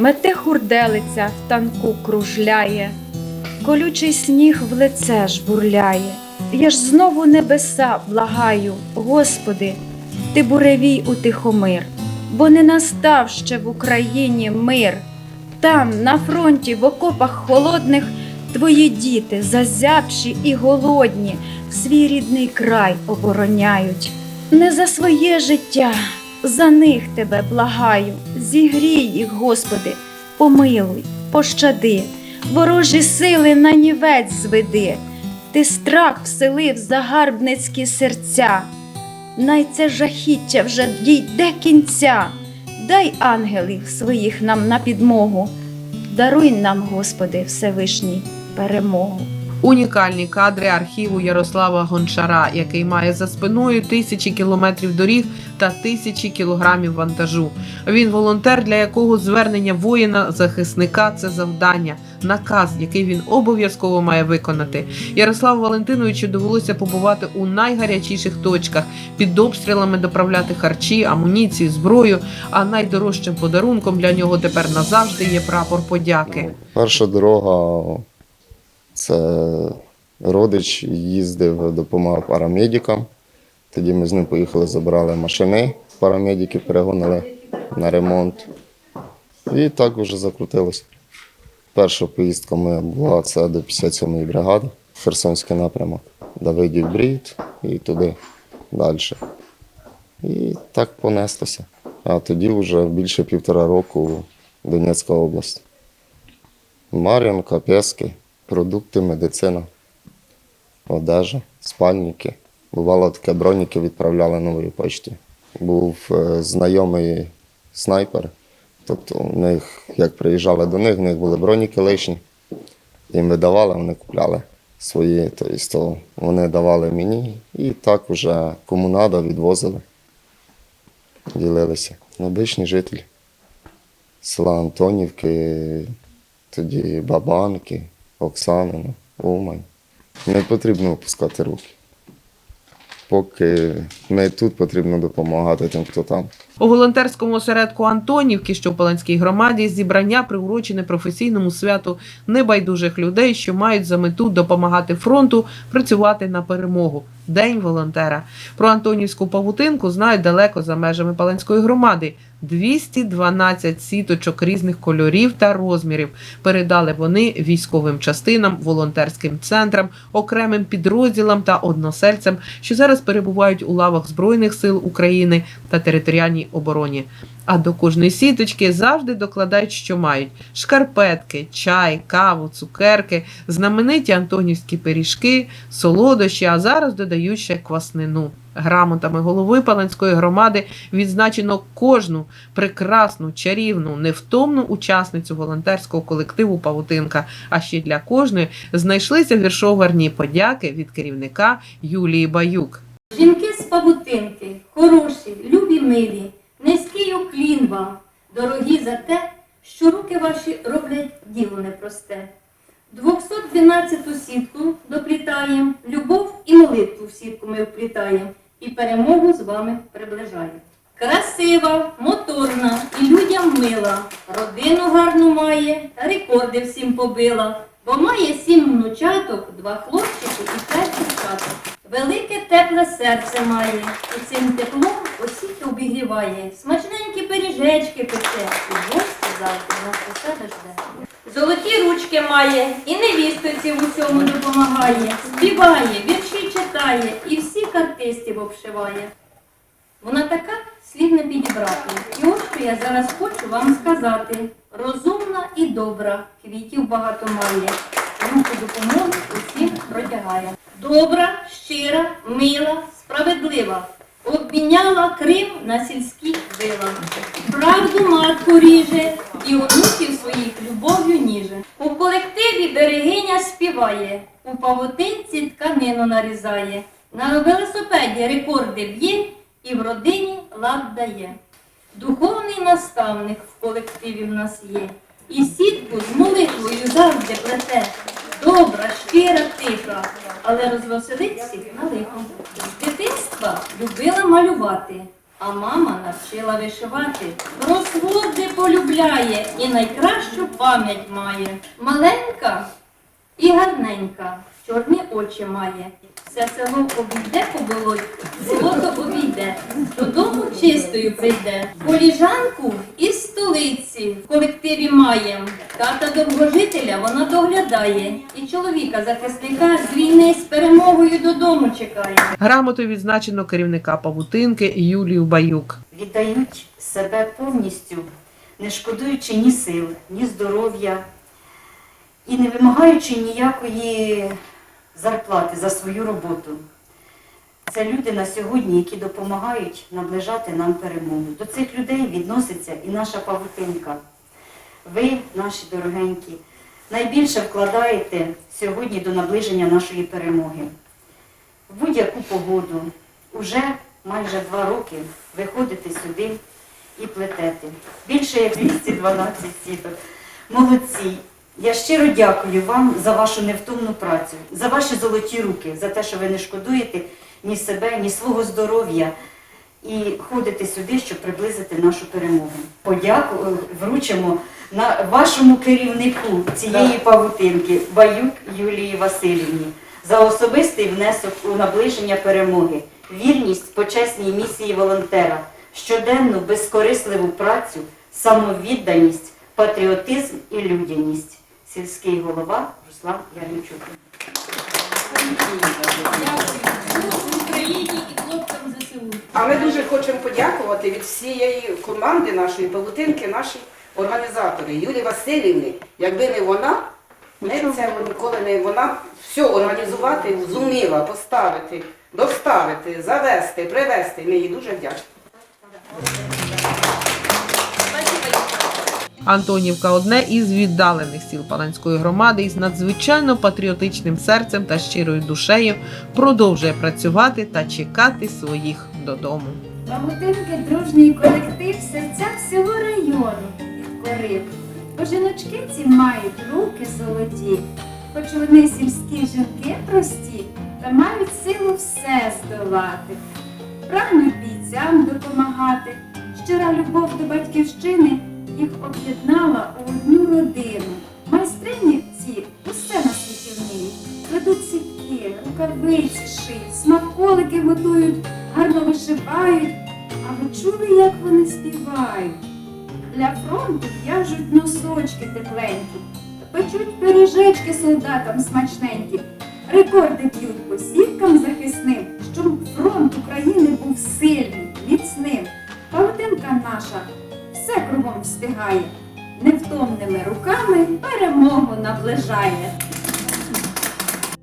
Мете хурделиця в танку кружляє, колючий сніг в лице жбурляє. Я ж знову небеса благаю, Господи, ти буревій утихомир, бо не настав ще в Україні мир. Там, на фронті, в окопах холодних, твої діти, зазябші і голодні, свій рідний край обороняють. Не за своє життя, за них тебе благаю. Зігрій їх, Господи, помилуй, пощади, ворожі сили на нівець зведи. Ти страх вселив загарбницькі серця. Най це жахіття вже дійде кінця. Дай ангелів своїх нам на підмогу. Даруй нам, Господи, Всевишній, перемогу. Унікальні кадри архіву Ярослава Гончара, який має за спиною тисячі кілометрів доріг та тисячі кілограмів вантажу. Він волонтер, для якого звернення воїна захисника це завдання, наказ, який він обов'язково має виконати. Ярославу Валентиновичу довелося побувати у найгарячіших точках, під обстрілами доправляти харчі, амуніцію, зброю. А найдорожчим подарунком для нього тепер назавжди є прапор подяки. Перша дорога це родич їздив, допомагав парамедикам. Тоді ми з ним поїхали, забрали машини, парамедики перегонили на ремонт. І так вже закрутилося. Перша поїздка моя була це до 57-ї бригади, Херсонський напрямок, Давидів Брід і туди далі. І так понеслося. А тоді вже більше півтора року Донецька область. Мар'їнка, Пески, продукти, медицина, одежа, спальники. Бувало таке, броніки відправляли нової почті. Був е, знайомий снайпер. Тобто, у них, як приїжджали до них, в них були броніки лишні. Їм видавали, вони купляли свої. Тобто, вони давали мені і так вже кому треба, відвозили, ділилися. Обичні жителі села Антонівки, тоді Бабанки, Оксанина, Умань. Не потрібно опускати руки. Поки ми тут потрібно допомагати тим, хто там. У волонтерському осередку Антонівки, що в Паланській громаді, зібрання приурочене професійному святу небайдужих людей, що мають за мету допомагати фронту працювати на перемогу. День волонтера. Про Антонівську павутинку знають далеко за межами Паланської громади. 212 сіточок різних кольорів та розмірів передали вони військовим частинам, волонтерським центрам, окремим підрозділам та односельцям, що зараз перебувають у лавах Збройних сил України та територіальній обороні. А до кожної сіточки завжди докладають, що мають: шкарпетки, чай, каву, цукерки, знамениті антонівські пиріжки, солодощі, а зараз додають ще кваснину. Грамотами голови Паланської громади відзначено кожну прекрасну, чарівну, невтомну учасницю волонтерського колективу Павутинка. А ще для кожної знайшлися віршовані подяки від керівника Юлії Баюк. Жінки з павутинки, хороші, любі милі, низький уклін вам, дорогі за те, що руки ваші роблять діло непросте. 212-ту сітку доплітаєм, любов і молитву в сітку ми вплітаємо, і перемогу з вами приближаємо. Красива, моторна і людям мила, родину гарну має, рекорди всім побила, бо має сім внучаток, два хлопчики і п'ять дівчаток. Велике тепле серце має, і цим теплом осіх обігріває. Смачненькі пиріжечки пече, і гості завжди нас себе жде. Золоті ручки має, і невістиці в усьому допомагає, співає, вірші читає, і всіх артистів обшиває. Вона така, слів не підібрати. І ось що я зараз хочу вам сказати. Розумна і добра, квітів багато має, руку допомоги усім протягає. Добра, щира, мила, справедлива. Обміняла Крим на сільські вила. Правду матку ріже і онуків своїх любов'ю ніже. У колективі берегиня співає, у павутинці тканину нарізає, на велосипеді рекорди б'є і в родині лад дає. Духовний наставник в колективі в нас є, і сітку з молитвою завжди плете. Добра, щира, тиха, але розвеселить всіх на лихо. З дитинства любила малювати, А мама навчила вишивати, розводи полюбляє і найкращу пам'ять має. Маленька і гарненька, чорні очі має. Все село обійде по болоті, золото обійде, додому чистою прийде. Коліжанку із столиці в колективі маєм. Тата довгожителя вона доглядає. І чоловіка захисника з війни з перемогою додому чекає. Грамотою відзначено керівника павутинки Юлію Баюк. віддають себе повністю, не шкодуючи ні сил, ні здоров'я і не вимагаючи ніякої зарплати за свою роботу. Це люди на сьогодні, які допомагають наближати нам перемогу. До цих людей відноситься і наша павутинка. Ви, наші дорогенькі, найбільше вкладаєте сьогодні до наближення нашої перемоги. В будь-яку погоду, уже майже два роки ви ходите сюди і плетете. Більше як 212 сіток. Молодці! Я щиро дякую вам за вашу невтомну працю, за ваші золоті руки, за те, що ви не шкодуєте ні себе, ні свого здоров'я і ходите сюди, щоб приблизити нашу перемогу. Подяку е, вручимо на вашому керівнику цієї павутинки Баюк Юлії Васильівні за особистий внесок у наближення перемоги, вірність почесній місії волонтера, щоденну безкорисливу працю, самовідданість, патріотизм і людяність. Сільський голова Руслан Ярмічук. А ми дуже хочемо подякувати від всієї команди нашої павутинки, наші організатори Юлії Васильівни. Якби не вона, ми це ніколи не вона все організувати зуміла, поставити, доставити, завести, привезти. Ми їй дуже вдячні. Антонівка одне із віддалених сіл Паланської громади із надзвичайно патріотичним серцем та щирою душею продовжує працювати та чекати своїх додому. Павутинки дружній колектив серця всього району підкорив. Бо жіночки ці мають руки золоті, хоч вони сільські жінки прості, та мають силу все здолати. Прагнуть бійцям допомагати. Щира любов до батьківщини їх об'єднала у одну родину. Майстрині ці усе на світі вміють. Ведуть сітки, рукавиці шиють, смаколики готують, гарно вишивають. А ви чули, як вони співають? Для фронту в'яжуть носочки тепленькі, печуть пиріжечки солдатам смачненькі. Рекорди кругом невтомними руками перемогу наближає.